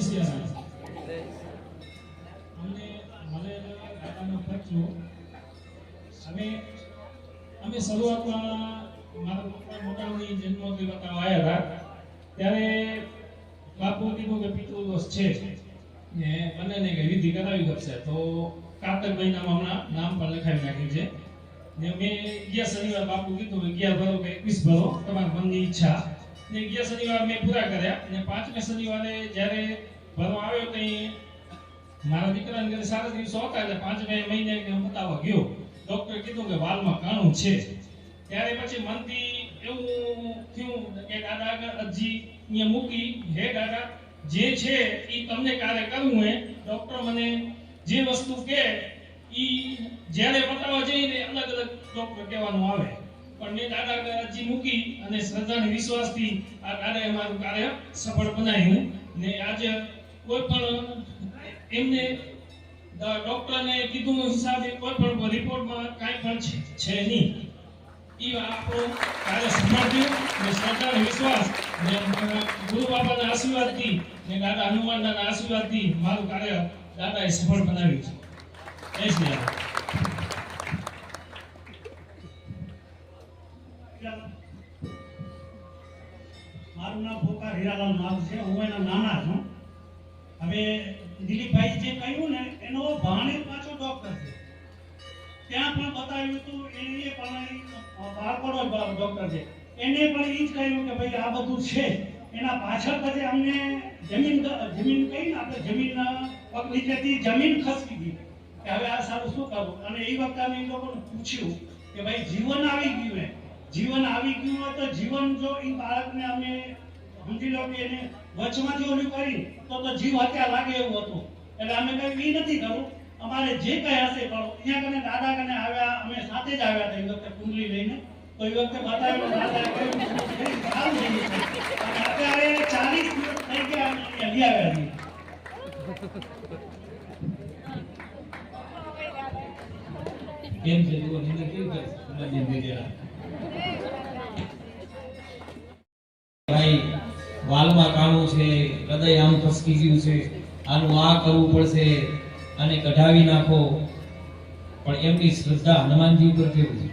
જય શ્રી અમને મળેલો કાકાનો ખર્ચો અમે અમે શરૂઆતમાં મારા પપ્પા મોટાની જન્મોત્સવ બતાવવા આવ્યા હતા. ત્યારે બાપુ કીધું કે પિતૃ દોષ છે. ને બંનેને કઈ વિધિ કરાવી પડશે. તો કાતક મહિનામાં હમણાં નામ પણ લખાવી નાખ્યું છે. ને મેં ગયા શનિવાર બાપુ કીધું ગયા ભરો કે એકવીસ ભરો તમારા મનની ઈચ્છા. ને ગયા શનિવાર મેં પૂરા કર્યા. અને પાંચમે શનિવારે જ્યારે ભરવા આવ્યો ત્યાં મારા દીકરાને ઘરે સારા દિવસો હતા એટલે પાંચમે મહિને હું બતાવવા ગયો. ડોક્ટરે કીધું કે વાલમાં કાણું છે. ત્યારે પછી મનથી એવું થયું કે દાદા આગળ અરજી અહીંયા મૂકી. હે દાદા, જે છે એ તમને કાર્ય કરવું હે. ડોક્ટર મને જે વસ્તુ કે ઈ જ્યારે બતાવવા જઈને અલગ અલગ ડોક્ટર કહેવાનું આવે. પણ દાદા અરજી મૂકી અને શ્રદ્ધાની વિશ્વાસથી આ દાદાએ મારું કાર્ય સફળ બનાવ્યું. ને આજે કોઈ પણ એમને ડોક્ટરને કીધું હિસાબે કોઈ પણ રિપોર્ટમાં કાંઈ પણ છે- નહીં. ઈ આપણું અને શ્રદ્ધા અને વિશ્વાસ ને ગુરુ આશીર્વાદથી ને દાદા હનુમાનના આશીર્વાદથી મારું કાર્ય દાદાએ સફળ બનાવ્યું છે. મારું નામ પોકાર હીરાલાલ નામ છે, હું એના નાના છું. હવે દિલીપભાઈ જે કહ્યું ને, એનો ભાણે પાછો ડોક્ટર છે. ત્યાં પણ બતાવ્યું હતું એને પણ બાળકોનો ડોક્ટર છે. એને પણ એ જ કહ્યું કે ભાઈ, આ બધું છે. એના પાછળ પછી અમને જમીન જમીન કહીને આપણે જમીન પગ નીચેથી જમીન ખસકી ગઈ. કે હવે આ સારું શું કરવું? અને એ વખતે અમે એ લોકોને પૂછ્યું કે ભાઈ, જીવન આવી ગયું હે જીવન આવી ગયું હોય તો જીવન જો એ બાળકને અમે સમજી લો કે એને વચમાંથી ઓલું કરી તો તો જીવ હત્યા લાગે એવું હતું. એટલે અમે કઈ એ નથી કરવું. અમારે જે કઈ હશે કરો અહીંયા કને દાદા કને આવ્યા, અમે સાથે જ આવ્યા હતા એ વખતે કુંડલી લઈને. તો એ વખતે બતાવ્યું દાદા કહ્યું સારું થઈ ગયું. અને અત્યારે ચાલીસ દિવસ થઈ ગયા અમે લઈ આવ્યા છીએ. કેમ છે? જુઓ નિંદર કેવી કરે હનુમાનજી દીધેલા આનું આ કરવું પડશે અને કઢાવી નાખો. પણ એમની શ્રદ્ધા હનુમાનજી ઉપર કેવું છે?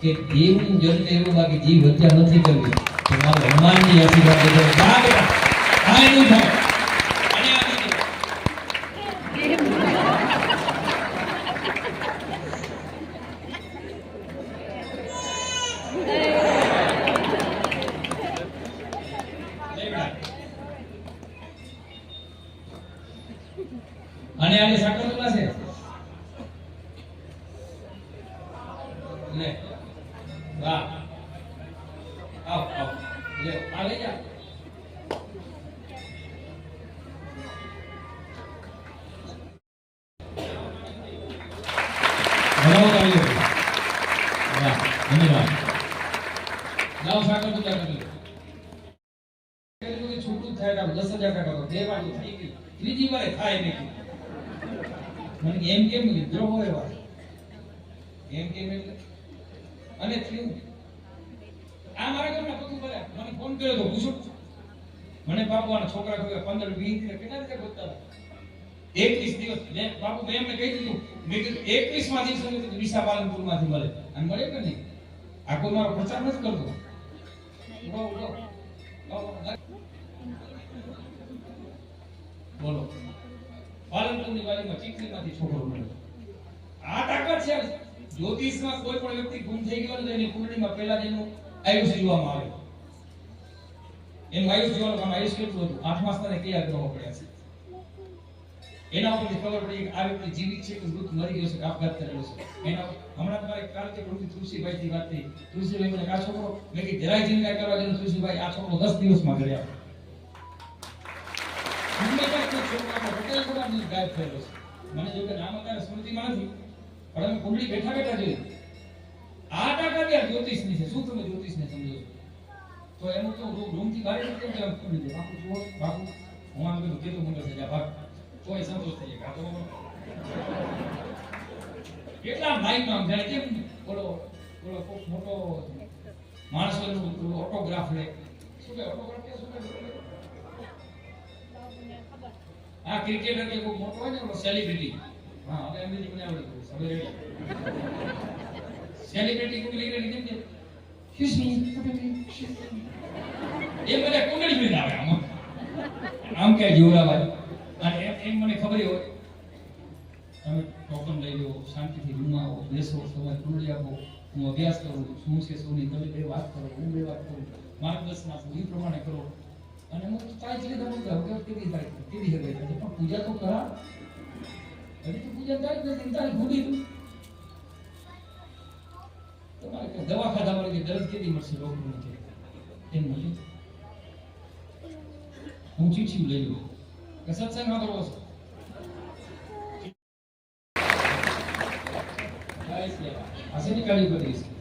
કે દેવનું બાકી જીવ હત્યા નથી કરવી. હનુમાનજી આશીર્વાદ જા બેટા કાંઈ નહીં થાય અને આ દીકરી. અને આને સાકર કેટલા છે લે વાહ. આવ આવ. લે, આ લઈ જા. થાય દસ હજાર ટકા વાર થઈ ગયું ત્રીજી વારે થાય નહીં. મને એમ કેમ દ્રોહ એવા એમ કેમ એટલે અને થયું આ મારા ઘરના પગું ભલે મને ફોન કર્યો તો પૂછો. મને બાપુ આના છોકરા કહ્યું પંદર વીસ કેટલા રીતે ગોતતા એકવીસ દિવસ. મેં બાપુ મેં એમને કહી દીધું. મેં કીધું એકવીસમાં દિવસ વિશા પાલનપુરમાંથી મળે. અને મળે કે નહીં? કોઈ મારો પ્રચાર નથી કરતો. બોલો પાલનપુરની બોલો. પાલનપુરની માંથી છોકરો મળ્યો. આ તાકાત છે જ્યોતિષમાં કોઈ પણ વ્યક્તિ ગુમ થઈ ગયો તો એની કુંડળીમાં પહેલા જ આયુષ જોવામાં આવે. એનું આયુષ જોવાનું કામ આયુષ કેટલું હતું? આઠ માસના કયા ગ્રહો પડ્યા છે? એના ઉપરથી ખબર પડી આ વ્યક્તિ જીવિત છે કે મૃત મરી ગયો છે કે આપઘાત કરેલો છે. એના હમણાં મારે કાલ કે પ્રભુ તુલસીભાઈ થી વાત થઈ. તુલસીભાઈ મને આ છોકરો, મેં કે જરાય ચિંતા કરવા જેનું તુલસીભાઈ, આ છોકરો દસ દિવસમાં ઘરે આવ્યો મને જો કે નામ અત્યારે સ્મૃતિમાં નથી પણ અમે કુંડળી બેઠા બેઠા જોઈએ. આ ટાકા જ્યોતિષની છે? શું તમે જ્યોતિષને સમજો છો? તો એનું તો રૂમથી બહાર નીકળ્યો કે કુંડળી બાપુ જુઓ, બાપુ. હું આમ બધું કીધું મોટો થઈ જા, ભાગ. તોય સંતોષ થઈ જાય. તો કેટલા લાઈનમાં આમ જાય, કેમ બોલો બોલો કોક મોટો માણસો ઓટોગ્રાફ લે. શું કે ઓટોગ્રાફ કે, શું કે? આ ક્રિકેટર કે કોઈ મોટો હોય ને સેલિબ્રિટી હા હવે અંગ્રેજી મને આવડે હવે રેડી. સેલિબ્રિટી કુંડલી લઈને કેમ કે એ મને કુંડળી માં આવે આમાં. આમ કે જીવરાવાય અને એમ એમ મને ખબર હોય, તમે ટોકન લઈ લો, શાંતિથી રૂમમાં આવો બેસો, સવારે કુંડળી આપો, હું અભ્યાસ કરું, શું છે, શું નહીં, તમે બે વાત કરો, હું બે વાત કરું માર્ગદર્શન આપું એ પ્રમાણે કરો. અને હું તારીખ લીધા મૂકે હવે કેવી તારીખ કેવી થાય? પણ પૂજા તો કરા. દવા ખાધા વાળી દર્દ કેટલી મળશે ડોક્ટર નથી એમ નથી હું લઈ લઉં. કે સત્સંગમાં કરવો છો? આ શેની કાળી બધી છે?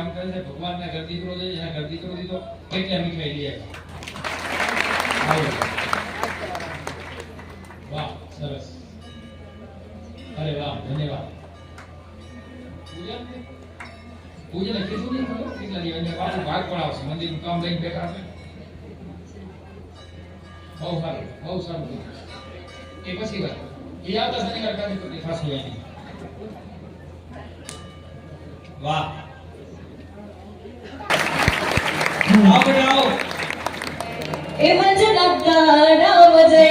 કામ કરે છે, ભગવાનના ઘર દીકરો છે, એના ઘર દીકરો દીધો એટલે મીઠાઈ લઈ આવ્યા વાહ, સરસ. અરે વાહ, ધન્યવાદ. પૂજન? કીધું નહીં કેટલા દિવસ? કામ લઈને બહુ સારું બહુ સારું એ પછી વાત. એ આવતા વાહ આવો બેટા આવો એ મજ લગતા રામ નૌમત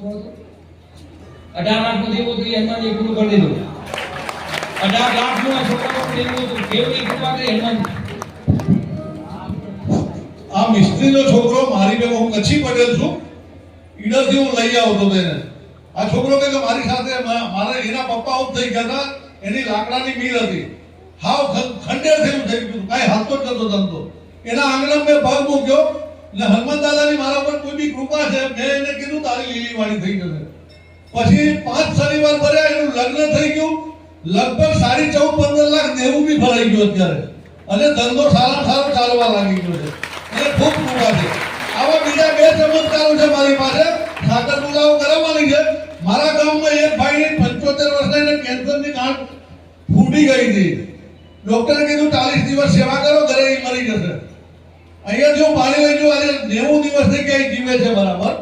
અઢાર લાખનું દેવું હતું એ હનુમાનજી પૂરું કરી દીધું. અઢાર લાખનું આ છોકરાનું દેવું હતું. કેવડી કૃપા કરી હનુમાનજી આ મિસ્ત્રીનો છોકરો, મારી બે હું કચ્છી પટેલ છું. ઈડરથી હું લઈ આવતો તેને આ છોકરો કે મારી સાથે મારે એના પપ્પા આઉટ થઈ ગયા હતા. એની લાકડાની મિલ હતી. હાવ ખંડેર થયું થઈ ગયું કાંઈ હાથો જ નતો ધંધો એના આંગણામાં મેં પગ મૂક્યો. એટલે હનુમાન દાદાની મારા પર કોઈ બી કૃપા છે, મેં એને કીધું, તારી લીલી વાળી થઈ જશે પછી પાંચ શનિવાર ભર્યા, એનું લગ્ન થઈ ગયું. લગભગ સાડી ચૌદ, પંદર લાખ દેવું બી ભરાઈ ગયું અત્યારે. અને ધંધો સારા સારો ચાલવા લાગી ગયો છે. અને ખૂબ કૃપા છે. આવા બીજા બે ચમત્કારો છે મારી પાસે. ખાતર બોલાવો કરાવવાની છે. મારા ગામમાં એક ભાઈની પંચોતેર વર્ષના એને કેન્સરની ગાંઠ ફૂટી ગઈ હતી. ડોક્ટરે કીધું, ચાલીસ દિવસ સેવા કરો, ઘરે મરી જશે. અહીંયાથી જો પાણી લઈ જવું આજે નેવું દિવસથી ક્યાંય જીવે છે બરાબર?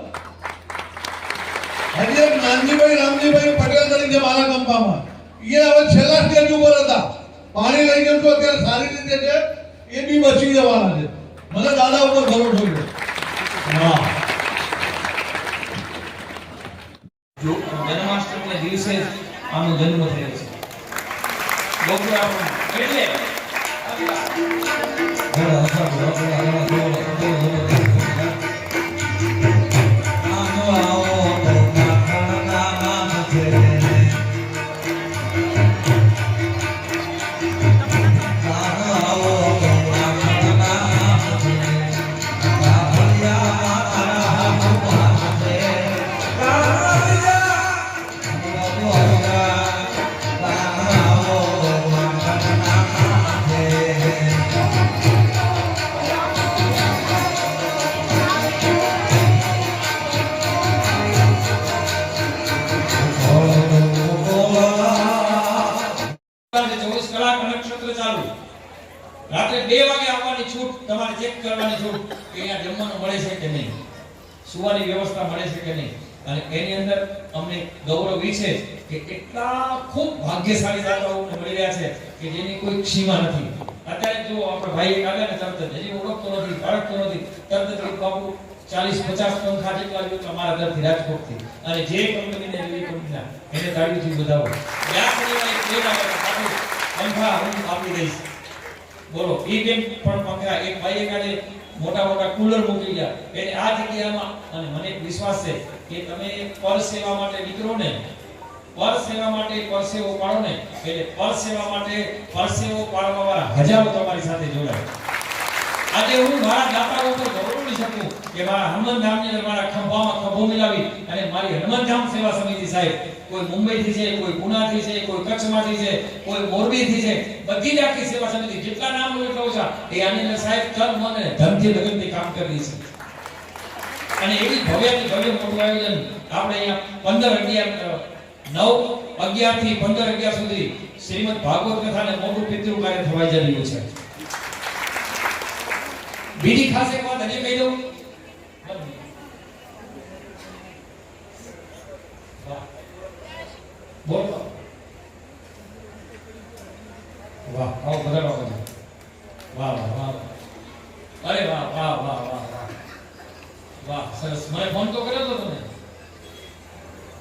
હજી એક નાનજીભાઈ, રામજીભાઈ પટેલ તરીકે મારા કંપામાં એ હવે છેલ્લા સ્ટેજ ઉપર હતા. પાણી લઈ ગયો છું, અત્યારે સારી રીતે છે. એ બી બચી જવાના છે. મને દાદા ઉપર ભરોસો છે. હા. જો જન્માષ્ટમીના દિવસે આનો જન્મ થયો છે. ગોકુળા એટલે 감사합니다. રાત્રે બે વાગે આવવાની છૂટ, તમારે ચેક કરવાની છૂટ કે અહીંયા જમવાનું મળે છે કે નહીં? સુવાની વ્યવસ્થા મળે છે કે નહીં? અને એની અંદર અમને ગૌરવ છે કે એટલા ખૂબ ભાગ્યશાળી દાતાઓ મળી રહ્યા છે કે જેની કોઈ સીમા નથી. અત્યારે જો આપણો ભાઈ આવ્યા ને તરત જ, હજી ઓળખતો નથી પારખતો નથી, તરત જ બાપુ ચાલીસ, પચાસ પંખા જેટલા જો તમારા ઘરથી રાજકોટથી. અને જે કંપનીને એવી કંપનીના, એને તાળીઓથી બધાવો પંખા હું આપી દઈશ. બોલો ઈ બેન પણ પંખા એક ભાઈએ કાઢે મોટા મોટા કુલર મૂકી ગયા. એટલે આ જગ્યામાં, અને મને વિશ્વાસ છે કે તમે પર સેવા માટે નીકળો ને, પર સેવા માટે પરસેવો પાડો ને, એટલે પર સેવા માટે પરસેવો પાડવા વાળા હજારો તમારી સાથે જોડાય. આજે હું મારા દાતાઓ ઉપર ગૌરવી શકું કે મારા હનુમાન ધામની અંદર મારા ખંભામાં ખંભો મિલાવી અને મારી હનુમાનધામ સેવા સમિતિ સાહેબ, કોઈ મુંબઈથી છે, કોઈ પુનાથી છે, કોઈ કચ્છમાંથી છે, કોઈ મોરબીથી છે બધી જ આખી સેવા સમિતિ, જેટલા નામ હું કહું છું એ આની અંદર સાહેબ તન, મન અને ધનથી લગનથી કામ કરી છે. અને એવી ભવ્યથી ભવ્ય મોટું આયોજન આપણે અહીંયા પંદર અગિયાર, નવ અગિયારથી પંદર અગિયાર સુધી શ્રીમદ ભાગવત કથાને મોટું પિતૃ કાર્ય થવા જઈ રહ્યું છે. બીજી ખાસ કોણ હજી કહી દઉં. બોલો. વાહ, આવો બધા બધા વાહ વાહ વાહ અરે વાહ વાહ વાહ વાહ વાહ. વાહ, સરસ. મને ફોન તો કર્યો હતો તમે?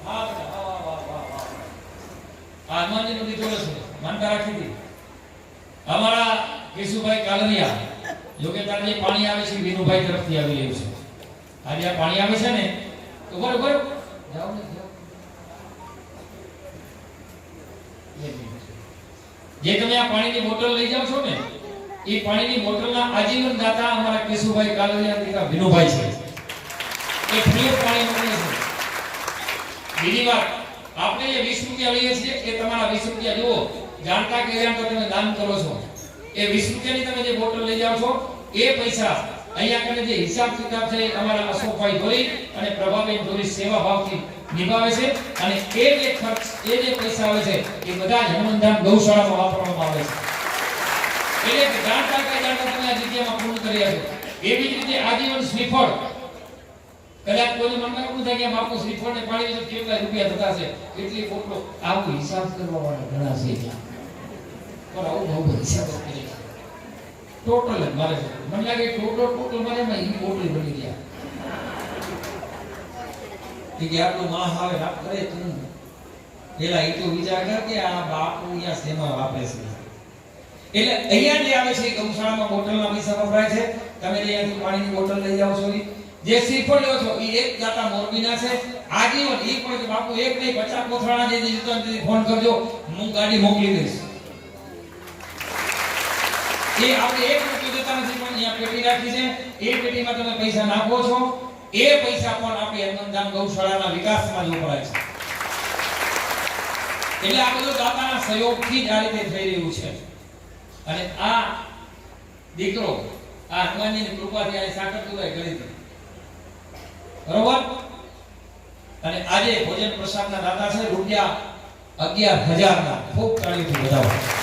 વાહ વાહ વાહ વાહ વાહ આ હનુમાનજીનું ગીત બોલે છે. માનતા રાખી હતી. અમારા કેશુભાઈ કાલરિયા. જો કે પાણી આવે છે, વિનુભાઈ તરફથી આવી રહ્યું છે. આજે આ પાણી આવે છે ને, તો બરોબર જાઓ ને. જે તમે આ પાણીની બોટલ લઈ જાઓ છો ને, એ પાણીની બોટલના આજીવન દાતા અમારા કેશુભાઈ કાલરિયા દીકરા વિનુભાઈ છે. એ ફ્રી પાણી મળે છે. બીજી વાત, આપણે જે 20 રૂપિયા લઈએ છીએ, એ તમારા 20 રૂપિયા જુઓ. જાણતા કે જાણતા તમે દાન કરો છો. એ 20 રૂપિયાની તમે જે બોટલ લઈ જાવ છો, એ પૈસા અહીંયા કને જે હિસાબ કિતાબ છે અમારા અશોકભાઈ ધોરી અને પ્રભાબેન ધોરી સેવા ભાવથી નિભાવે છે અને એ જે ખર્ચ, એ જે પૈસા આવે છે, એ બધા જ ગૌશાળામાં વાપરવામાં આવે છે. એટલે જાણતા કે જાણતા તમે આ જગ્યામાં પૂર્ણ કર્યા છે. એવી જ રીતે આજીવન શ્રીફળ, કદાચ કોઈને મનમાં એવું થાય કે બાપુ શ્રીફળ ને પાણી કેટલા રૂપિયા થતા છે એટલી ફોટો આવું હિસાબ કરવા વાળા ઘણા છે ત્યાં. પણ આવું બહુ હિસાબ જ કરે છે. ટોટલ જ મારે છે. મને લાગે ટોટલ ટોટલ મારે એમાં ઈ પોટલી બની ગયા. કે કે આટલું માં આવે, રાત કરે તું. પેલા એ તો વિચાર કર કે આ બાપુ અહીંયા સેમા વાપરે છે. એટલે અહીંયા જે આવે છે ગૌશાળામાં બોટલના પૈસા વપરાય છે. તમે અહીંયાથી પાણીની બોટલ લઈ જાઓ છો. જે શ્રીફળ લ્યો છો એ એક દાતા મોરબીના છે. આજીવન એ પણ બાપુ એક નહીં, પચાસ કોથળા જે દીધું ફોન કરજો. હું ગાડી મોકલી દઈશ. એ આપણે એક રૂપિયો દેતા નથી, પણ અહીંયા પેટી રાખી છે. એ પેટીમાં તમે પૈસા નાખો છો. એ પૈસા પણ આપણે હનુમાનધામ ગૌશાળાના વિકાસમાં જ વપરાય છે. એટલે આ બધું દાતાના સહયોગથી જ આ રીતે થઈ રહ્યું છે. અને આ દીકરો, આ હનુમાનજીની કૃપાથી આ સાકર તુલાઈ કરી હતી બરોબર? અને આજે ભોજન પ્રસાદના દાતા છે, રૂપિયા અગિયાર હજાર ના ખૂબ તાળીઓથી વધાવો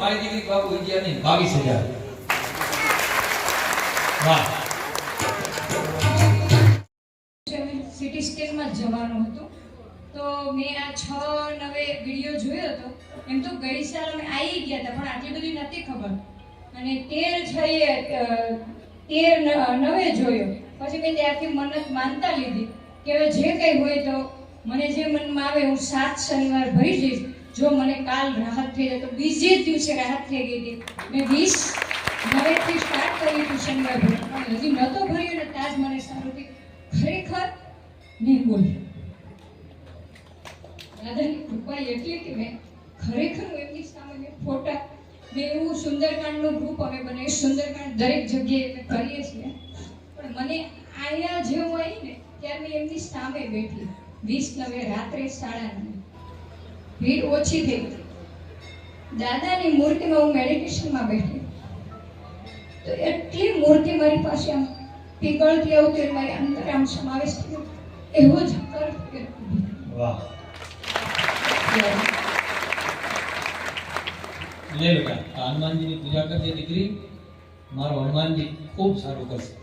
મારી દીકરી બાબુ અગિયાર બાવીસ હજાર. વાહ. સિટી સ્કેલમાં જવાનું હતું. તો મેં આ છ નવે વીડિયો જોયો હતો. એમ તો ગઈ સાલ અમે આવી ગયા હતા, પણ આટલી બધી નથી ખબર. અને તેર છે તેર નવે જોયો. પછી મેં ત્યારથી મન્નત માનતા લીધી કે હવે જે કંઈ હોય તો મને જે મનમાં આવે હું સાત શનિવાર ભરી જઈશ જો મને કાલ રાહત થઈ જાય તો બીજે જ દિવસે રાહત થઈ ગઈ હતી. મેં વીસ નવેથી સ્ટાર્ટ કરી ભરવાનું. પણ હજી નહોતો ભર્યો ને ત્યાં જ મને સારું થયું ખરેખર બોલ્યું દાદાની કૃપા એટલે કે મેં ખરેખર હું એમની સામે ફોટા મેં એવું સુંદરકાંડનું ગ્રુપ અમે બને, સુંદરકાંડ દરેક જગ્યાએ અમે કરીએ છીએ. પણ મને અહીંયા જે હું આવી ને ત્યારે મેં એમની સામે બેઠી. વીસ નવે રાત્રે સાડા નવે. ભીડ ઓછી થઈ હતી દાદાની મૂર્તિમાં હું મેડિટેશનમાં બેઠી. તો એટલી મૂર્તિ મારી પાસે આમ પીગળતી આવતી મારી અંદર આમ સમાવેશ થયો. એવો જ કર વાહ. લે બેટા હનુમાનજીની પૂજા કરજે દીકરી. મારો હનુમાનજી ખૂબ સારું કરશે.